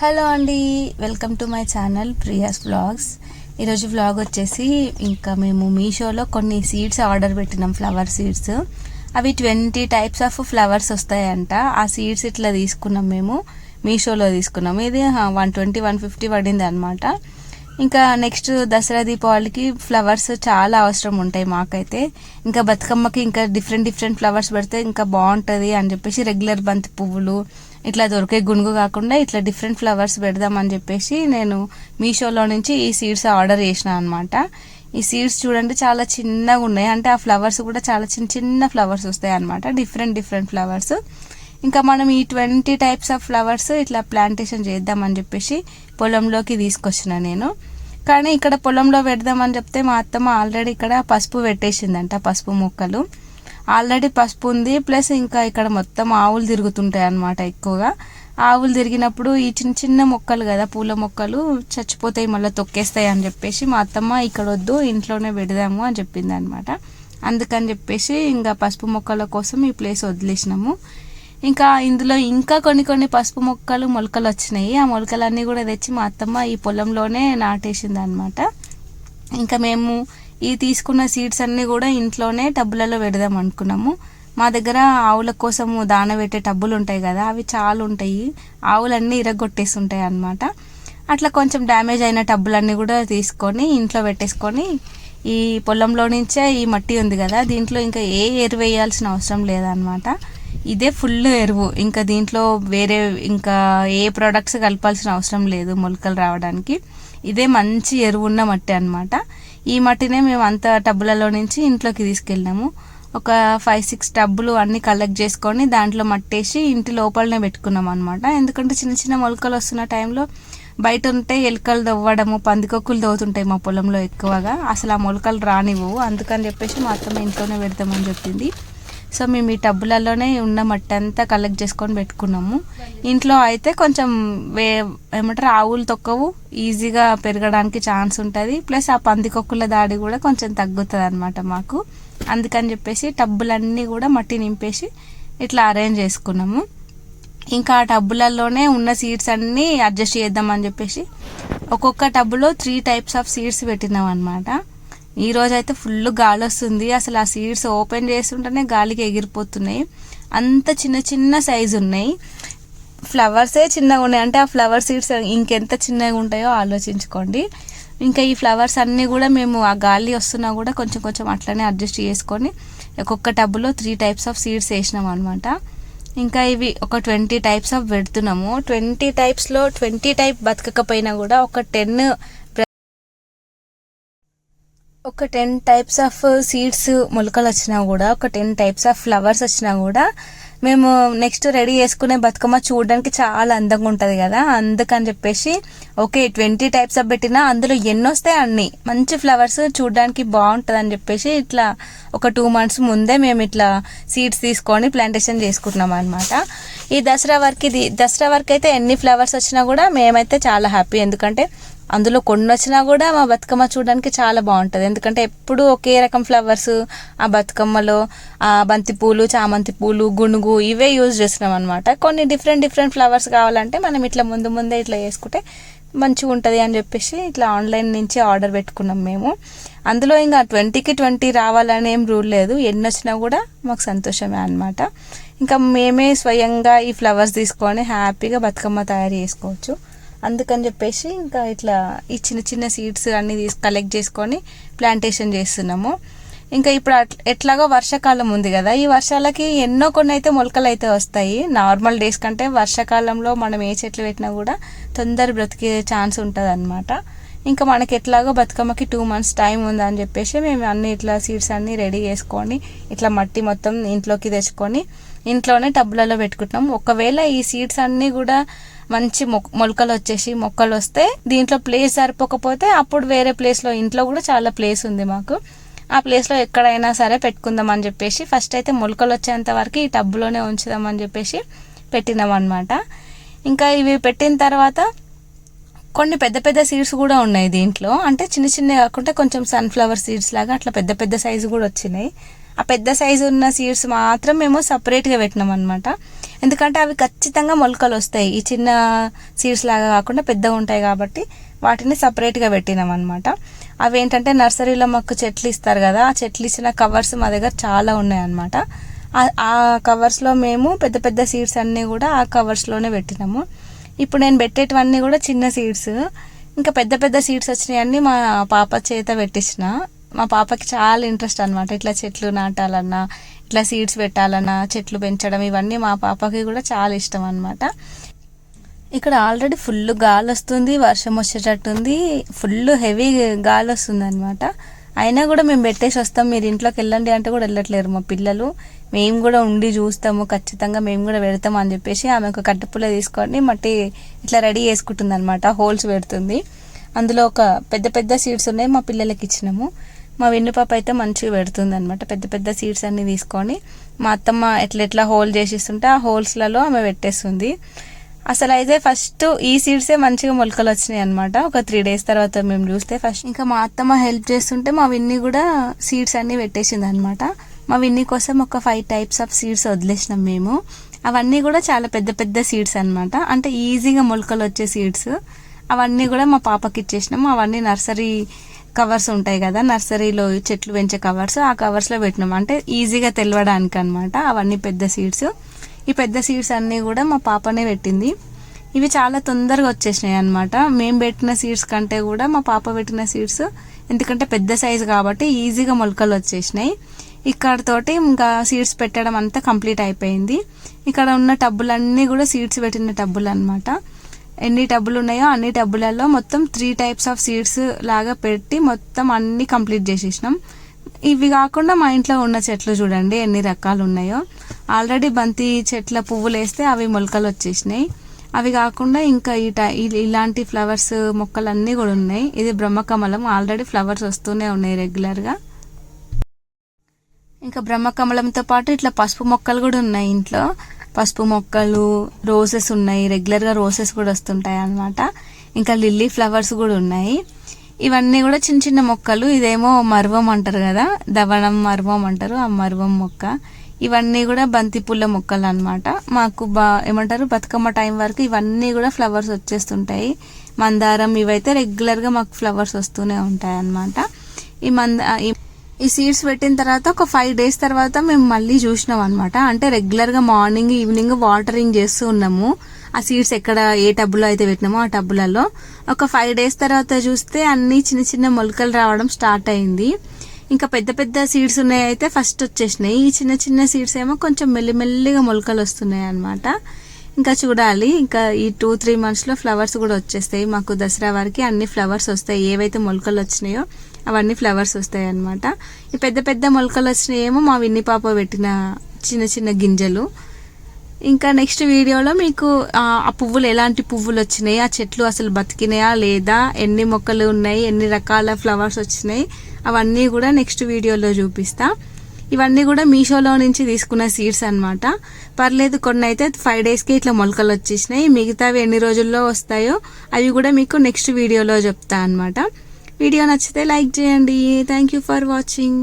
Hello అండి welcome to my channel Priya's vlogs. ఈరోజు vlog వచ్చేసి ఇంకా మేము మీషోలో కొన్ని సీడ్స్ ఆర్డర్ పెట్టినాం ఫ్లవర్ సీడ్స్. అవి ట్వంటీ టైప్స్ ఆఫ్ ఫ్లవర్స్ వస్తాయంట. ఆ సీడ్స్ ఇట్లా తీసుకున్నాం మేము మీషోలో తీసుకున్నాం. ఇది వన్ ట్వంటీ వన్ ఫిఫ్టీ పడింది అనమాట ఇంకా నెక్స్ట్ దసరా దీపావళికి ఫ్లవర్స్ చాలా అవసరం ఉంటాయి మాకైతే. ఇంకా బతుకమ్మకి ఇంకా డిఫరెంట్ డిఫరెంట్ ఫ్లవర్స్ పెడితే ఇంకా బాగుంటుంది అని చెప్పేసి రెగ్యులర్ బంతి పువ్వులు ఇట్లా దొరికే గునుగు కాకుండా ఇట్లా డిఫరెంట్ ఫ్లవర్స్ పెడదామని చెప్పేసి నేను మీషోలో నుంచి ఈ సీడ్స్ ఆర్డర్ చేసిన అనమాట ఈ సీడ్స్ చూడండి చాలా చిన్నగా ఉన్నాయి. అంటే ఆ ఫ్లవర్స్ కూడా చాలా చిన్న చిన్న ఫ్లవర్స్ వస్తాయి అనమాట డిఫరెంట్ డిఫరెంట్ ఫ్లవర్స్ ఇంకా మనం ఈ ట్వంటీ టైప్స్ ఆఫ్ ఫ్లవర్స్ ఇట్లా ప్లాంటేషన్ చేద్దామని చెప్పేసి పొలంలోకి తీసుకొచ్చిన నేను. కానీ ఇక్కడ పొలంలో పెడదామని చెప్తే మా అత్తమ్మ ఆల్రెడీ ఇక్కడ పసుపు పెట్టేసిందంట పసుపు మొక్కలు. ఆల్రెడీ పసుపు ఉంది ప్లస్ ఇంకా ఇక్కడ మొత్తం ఆవులు తిరుగుతుంటాయి అన్నమాట ఎక్కువగా. ఆవులు తిరిగినప్పుడు ఈ చిన్న చిన్న మొక్కలు కదా పూల మొక్కలు చచ్చిపోతాయి మళ్ళీ తొక్కేస్తాయి అని చెప్పేసి మా అత్తమ్మ ఇక్కడ వద్దు ఇంట్లోనే పెడదాము అని చెప్పింది అనమాట అందుకని చెప్పేసి ఇంకా పసుపు మొక్కల కోసం ఈ ప్లేస్ వదిలేసినాము. ఇంకా ఇందులో ఇంకా కొన్ని కొన్ని పసుపు మొక్కలు మొలకలు వచ్చినాయి. ఆ మొలకలన్నీ కూడా తెచ్చి మా అత్తమ్మ ఈ పొలంలోనే నాటేసింది అనమాట ఇంకా మేము ఈ తీసుకున్న సీడ్స్ అన్నీ కూడా ఇంట్లోనే టబ్బులలో పెడదాం అనుకున్నాము. మా దగ్గర ఆవుల కోసము దాన పెట్టే టబ్బులు ఉంటాయి కదా అవి చాలా ఉంటాయి. ఆవులన్నీ ఇరగొట్టేస్తుంటాయి అనమాట అట్లా కొంచెం డ్యామేజ్ అయిన టబ్బులన్నీ కూడా తీసుకొని ఇంట్లో పెట్టేసుకొని ఈ పొలంలో నుంచే ఈ మట్టి ఉంది కదా దీంట్లో ఇంకా ఏ ఎరువు వేయాల్సిన అవసరం లేదనమాట ఇదే ఫుల్ ఎరువు. ఇంకా దీంట్లో వేరే ఇంకా ఏ ప్రొడక్ట్స్ కలపాల్సిన అవసరం లేదు మొలకలు రావడానికి. ఇదే మంచి ఎరువు ఉన్న మట్టి అనమాట ఈ మట్టినే మేము అంత టబ్బులలో నుంచి ఇంట్లోకి తీసుకెళ్ళినాము ఒక ఫైవ్ సిక్స్ టబ్బులు అన్నీ కలెక్ట్ చేసుకొని దాంట్లో మట్టేసి ఇంటి లోపలనే పెట్టుకున్నాం అనమాట ఎందుకంటే చిన్న చిన్న మొలకలు వస్తున్న టైంలో బయట ఉంటే ఎలుకలు దవ్వడము పందికొక్కులు దవ్వుతుంటాయి మా పొలంలో ఎక్కువగా. అసలు ఆ మొలకలు రానివ్వు అందుకని చెప్పేసి మా అత్తమ్మ ఇంట్లోనే పెడతామని చెప్పింది. సో మేము ఈ టబ్బులలోనే ఉన్న మట్టి అంతా కలెక్ట్ చేసుకొని పెట్టుకున్నాము. ఇంట్లో అయితే కొంచెం వే ఏమంటారు ఆవులు తొక్కవు ఈజీగా పెరగడానికి ఛాన్స్ ఉంటుంది. ప్లస్ ఆ పందికొక్కుల దాడి కూడా కొంచెం తగ్గుతుంది అనమాట మాకు. అందుకని చెప్పేసి టబ్బులన్నీ కూడా మట్టి నింపేసి ఇట్లా అరేంజ్ చేసుకున్నాము. ఇంకా ఆ టబ్బులలోనే ఉన్న సీడ్స్ అన్నీ అడ్జస్ట్ చేద్దామని చెప్పేసి ఒక్కొక్క టబ్బులో త్రీ టైప్స్ ఆఫ్ సీడ్స్ పెట్టినాం అనమాట ఈ రోజు అయితే ఫుల్ గాలి వస్తుంది అసలు ఆ సీడ్స్ ఓపెన్ చేస్తుంటేనే గాలికి ఎగిరిపోతున్నాయి. అంత చిన్న చిన్న సైజు ఉన్నాయి. ఫ్లవర్సే చిన్నగా ఉన్నాయి. అంటే ఆ ఫ్లవర్ సీడ్స్ ఇంకెంత చిన్నగా ఉంటాయో ఆలోచించుకోండి. ఇంకా ఈ ఫ్లవర్స్ అన్నీ కూడా మేము ఆ గాలి వస్తున్నా కూడా కొంచెం కొంచెం అట్లనే అడ్జస్ట్ చేసుకొని ఒక్కొక్క టబ్బులో త్రీ టైప్స్ ఆఫ్ సీడ్స్ వేసినాం అనమాట ఇంకా ఇవి ఒక ట్వంటీ టైప్స్ ఆఫ్ పెడుతున్నాము. ట్వంటీ టైప్స్లో ట్వంటీ టైప్ బతకకపోయినా కూడా ఒక టెన్ ఒక టెన్ టైప్స్ ఆఫ్ సీడ్స్ మొలకలు వచ్చినా కూడా ఒక టెన్ టైప్స్ ఆఫ్ ఫ్లవర్స్ వచ్చినా కూడా మేము నెక్స్ట్ రెడీ చేసుకునే బతుకమ్మ చూడడానికి చాలా అందంగా ఉంటుంది కదా. అందుకని చెప్పేసి ఓకే ట్వంటీ టైప్స్ ఆఫ్ పెట్టినా అందులో ఎన్ని వస్తాయి అన్ని. మంచి ఫ్లవర్స్ చూడడానికి బాగుంటుంది అని చెప్పేసి ఇట్లా ఒక టూ మంత్స్ ముందే మేము ఇట్లా సీడ్స్ తీసుకొని ప్లాంటేషన్ చేసుకుంటున్నాం అనమాట ఈ దసరా వరకు ఇది దసరా వరకు అయితే ఎన్ని ఫ్లవర్స్ వచ్చినా కూడా మేమైతే చాలా హ్యాపీ ఎందుకంటే అందులో కొన్ని వచ్చినా కూడా మా బతుకమ్మ చూడడానికి చాలా బాగుంటుంది. ఎందుకంటే ఎప్పుడు ఒకే రకం ఫ్లవర్స్ ఆ బతుకమ్మలో ఆ బంతి పూలు చామంతి పూలు గునుగు ఇవే యూజ్ చేస్తున్నాం అనమాట కొన్ని డిఫరెంట్ డిఫరెంట్ ఫ్లవర్స్ కావాలంటే మనం ఇట్లా ముందు ముందే ఇట్లా చేసుకుంటే మంచిగా ఉంటుంది అని చెప్పేసి ఇట్లా ఆన్లైన్ నుంచి ఆర్డర్ పెట్టుకున్నాం మేము. అందులో ఇంకా ట్వంటీకి ట్వంటీ రావాలని ఏం రూల్ లేదు. ఎన్ని వచ్చినా కూడా మాకు సంతోషమే అనమాట ఇంకా మేమే స్వయంగా ఈ ఫ్లవర్స్ తీసుకొని హ్యాపీగా బతుకమ్మ తయారు చేసుకోవచ్చు. అందుకని చెప్పేసి ఇంకా ఇట్లా ఈ చిన్న చిన్న సీడ్స్ అన్నీ తీసి కలెక్ట్ చేసుకొని ప్లాంటేషన్ చేస్తున్నాము. ఇంకా ఇప్పుడు ఎట్లాగో వర్షాకాలం ఉంది కదా ఈ వర్షాలకి ఎన్నో కొన్ని అయితే మొలకలు అయితే వస్తాయి. నార్మల్ డేస్ కంటే వర్షాకాలంలో మనం ఏ చెట్లు పెట్టినా కూడా తొందర బ్రతికే ఛాన్స్ ఉంటుంది అనమాట ఇంకా మనకి ఎట్లాగో బతుకమ్మకి టూ మంత్స్ టైం ఉందని చెప్పేసి మేము అన్ని ఇట్లా సీడ్స్ అన్ని రెడీ చేసుకొని ఇట్లా మట్టి మొత్తం ఇంట్లోకి తెచ్చుకొని ఇంట్లోనే టబ్బులలో పెట్టుకుంటున్నాం. ఒకవేళ ఈ సీడ్స్ అన్నీ కూడా మంచి మొలకలు వచ్చేసి మొక్కలు వస్తే దీంట్లో ప్లేస్ సరిపోకపోతే అప్పుడు వేరే ప్లేస్లో ఇంట్లో కూడా చాలా ప్లేస్ ఉంది మాకు. ఆ ప్లేస్లో ఎక్కడైనా సరే పెట్టుకుందాం అని చెప్పేసి ఫస్ట్ అయితే మొలకలు వచ్చేంత వరకు ఈ టబ్బులోనే ఉంచుదామని చెప్పేసి పెట్టినాం అనమాట ఇంకా ఇవి పెట్టిన తర్వాత కొన్ని పెద్ద పెద్ద సీడ్స్ కూడా ఉన్నాయి దీంట్లో. అంటే చిన్న చిన్న కాకుండా కొంచెం సన్ఫ్లవర్ సీడ్స్ లాగా అట్లా పెద్ద పెద్ద సైజు కూడా వచ్చినాయి. ఆ పెద్ద సైజు ఉన్న సీడ్స్ మాత్రం మేము సపరేట్గా పెట్టినాం అనమాట ఎందుకంటే అవి ఖచ్చితంగా మొలకలు వస్తాయి. ఈ చిన్న సీడ్స్ లాగా కాకుండా పెద్దగా ఉంటాయి కాబట్టి వాటిని సపరేట్గా పెట్టినాం అనమాట అవి ఏంటంటే నర్సరీలో మాకు చెట్లు ఇస్తారు కదా ఆ చెట్లు ఇచ్చిన కవర్స్ మా దగ్గర చాలా ఉన్నాయన్నమాట ఆ- ఆ కవర్స్లో మేము పెద్ద పెద్ద సీడ్స్ అన్నీ కూడా ఆ కవర్స్లోనే పెట్టినాము. ఇప్పుడు నేను పెట్టేటివన్నీ కూడా చిన్న సీడ్స్. ఇంకా పెద్ద పెద్ద సీడ్స్ వచ్చినాయన్నీ మా పాప చేత పెట్టించిన. మా పాపకి చాలా ఇంట్రెస్ట్ అనమాట ఇట్లా చెట్లు నాటాలన్నా ఇట్లా సీడ్స్ పెట్టాలన్నా చెట్లు పెంచడం ఇవన్నీ మా పాపకి కూడా చాలా ఇష్టం అనమాట ఇక్కడ ఆల్రెడీ ఫుల్ గాలి వస్తుంది వర్షం వచ్చేటట్టుంది ఫుల్ హెవీ గాలి వస్తుంది అనమాట అయినా కూడా మేము పెట్టేసి వస్తాం. మీరు ఇంట్లోకి వెళ్ళండి అంటే కూడా వెళ్ళట్లేరు మా పిల్లలు. మేము కూడా ఉండి చూస్తాము ఖచ్చితంగా మేము కూడా పెడతాం అని చెప్పేసి ఆమె ఒక కట్టెపుల్ల తీసుకొని మట్టి ఇట్లా రెడీ చేసుకుంటుంది అనమాట హోల్స్ పెడుతుంది. అందులో ఒక పెద్ద పెద్ద సీడ్స్ ఉన్నాయి మా పిల్లలకి ఇచ్చినాము. మా వెన్నుపాప అయితే మంచిగా పెడుతుంది అనమాట పెద్ద పెద్ద సీడ్స్ అన్ని తీసుకొని. మా అత్తమ్మ ఎట్లా ఎట్లా హోల్ చేసిస్తుంటే ఆ హోల్స్లలో ఆమె పెట్టేస్తుంది. అసలు అయితే ఫస్ట్ ఈ సీడ్సే మంచిగా మొలకలు వచ్చినాయి అనమాట ఒక త్రీ డేస్ తర్వాత మేము చూస్తే ఫస్ట్. ఇంకా మా అత్తమ్మ హెల్ప్ చేస్తుంటే మా విన్ని కూడా సీడ్స్ అన్ని పెట్టేసింది అనమాట మా విన్నీ కోసం ఒక ఫైవ్ టైప్స్ ఆఫ్ సీడ్స్ వదిలేసినాం మేము. అవన్నీ కూడా చాలా పెద్ద పెద్ద సీడ్స్ అన్నమాట. అంటే ఈజీగా మొలకలు వచ్చే సీడ్స్ అవన్నీ కూడా మా పాపకి ఇచ్చేసినాము అవన్నీ నర్సరీ కవర్స్ ఉంటాయి కదా నర్సరీలో చెట్లు పెంచే కవర్స్ ఆ కవర్స్లో పెట్టినాం. అంటే ఈజీగా తెలవడానికి అనమాట అవన్నీ పెద్ద సీడ్స్ ఈ పెద్ద సీడ్స్ అన్నీ కూడా మా పాపనే పెట్టింది. ఇవి చాలా తొందరగా వచ్చేసినాయి అనమాట మేము పెట్టిన సీడ్స్ కంటే కూడా మా పాప పెట్టిన సీడ్స్ ఎందుకంటే పెద్ద సైజు కాబట్టి ఈజీగా మొలకలు వచ్చేసినాయి. ఇక్కడ తోటి ఇంకా సీడ్స్ పెట్టడం అంతా కంప్లీట్ అయిపోయింది. ఇక్కడ ఉన్న టబ్బులన్నీ కూడా సీడ్స్ పెట్టిన టబ్బులు అనమాట ఎన్ని టబ్బులు ఉన్నాయో అన్ని టబ్బులలో మొత్తం త్రీ టైప్స్ ఆఫ్ సీడ్స్ లాగా పెట్టి మొత్తం అన్ని కంప్లీట్ చేసేసినాం. ఇవి కాకుండా మా ఇంట్లో ఉన్న చెట్లు చూడండి ఎన్ని రకాలు ఉన్నాయో ఆల్రెడీ బంతి చెట్ల పువ్వులు వేస్తే అవి మొలకలు వచ్చేసినాయి. అవి కాకుండా ఇంకా ఈ టై ఇలాంటి ఫ్లవర్స్ మొక్కలన్నీ కూడా ఉన్నాయి. ఇది బ్రహ్మకమలం. ఆల్రెడీ ఫ్లవర్స్ వస్తూనే ఉన్నాయి రెగ్యులర్గా ఇంకా బ్రహ్మకమలంతో పాటు ఇట్లా పసుపు మొక్కలు కూడా ఉన్నాయి ఇంట్లో. పసుపు మొక్కలు రోసెస్ ఉన్నాయి. రెగ్యులర్గా రోసెస్ కూడా వస్తుంటాయి అన్నమాట. ఇంకా లిల్లీ ఫ్లవర్స్ కూడా ఉన్నాయి. ఇవన్నీ కూడా చిన్న చిన్న మొక్కలు. ఇదేమో మర్వం అంటారు కదా. దవనం మర్వం అంటారు. ఆ మర్వం మొక్క. ఇవన్నీ కూడా బంతిపూల మొక్కలు అన్నమాట. మాకు బా ఏమంటారు బతుకమ్మ టైం వరకు ఇవన్నీ కూడా ఫ్లవర్స్ వచ్చేస్తుంటాయి. మందారం ఇవైతే రెగ్యులర్గా మాకు ఫ్లవర్స్ వస్తూనే ఉంటాయి అన్నమాట ఈ మంద ఈ సీడ్స్ పెట్టిన తర్వాత ఒక ఫైవ్ డేస్ తర్వాత మేము మళ్ళీ చూసినాం అనమాట అంటే రెగ్యులర్గా మార్నింగ్ ఈవినింగ్ వాటరింగ్ చేస్తూ ఉన్నాము. ఆ సీడ్స్ ఎక్కడ ఏ టబ్బులో అయితే పెట్టినామో ఆ టబ్బులలో. ఒక ఫైవ్ డేస్ తర్వాత చూస్తే అన్ని చిన్న చిన్న మొలకలు రావడం స్టార్ట్ అయింది. ఇంకా పెద్ద పెద్ద సీడ్స్ ఉన్నాయి అయితే ఫస్ట్ వచ్చేసినాయి. ఈ చిన్న చిన్న సీడ్స్ ఏమో కొంచెం మెల్లిమెల్లిగా మొలకలు వస్తున్నాయి అనమాట ఇంకా చూడాలి. ఇంకా ఈ టూ త్రీ మంత్స్లో ఫ్లవర్స్ కూడా వచ్చేస్తాయి. మాకు దసరా వరకు అన్ని ఫ్లవర్స్ వస్తాయి. ఏవైతే మొలకలు వచ్చినాయో అవన్నీ ఫ్లవర్స్ వస్తాయి అనమాట ఈ పెద్ద పెద్ద మొలకలు వచ్చినాయేమో మా విన్ని పాప పెట్టిన చిన్న చిన్న గింజలు. ఇంకా నెక్స్ట్ వీడియోలో మీకు ఆ పువ్వులు ఎలాంటి పువ్వులు వచ్చినాయి ఆ చెట్లు అసలు బతికినాయా లేదా ఎన్ని మొక్కలు ఉన్నాయి ఎన్ని రకాల ఫ్లవర్స్ వచ్చినాయి అవన్నీ కూడా నెక్స్ట్ వీడియోలో చూపిస్తా. ఇవన్నీ కూడా మీషోలో నుంచి తీసుకున్న సీడ్స్ అనమాట పర్లేదు కొన్ని అయితే ఫైవ్ డేస్కి ఇట్లా మొలకలు వచ్చేసినాయి. మిగతావి ఎన్ని రోజుల్లో వస్తాయో అవి కూడా మీకు నెక్స్ట్ వీడియోలో చెప్తా అన్నమాట. వీడియో నచ్చితే లైక్ చేయండి. Thank you for watching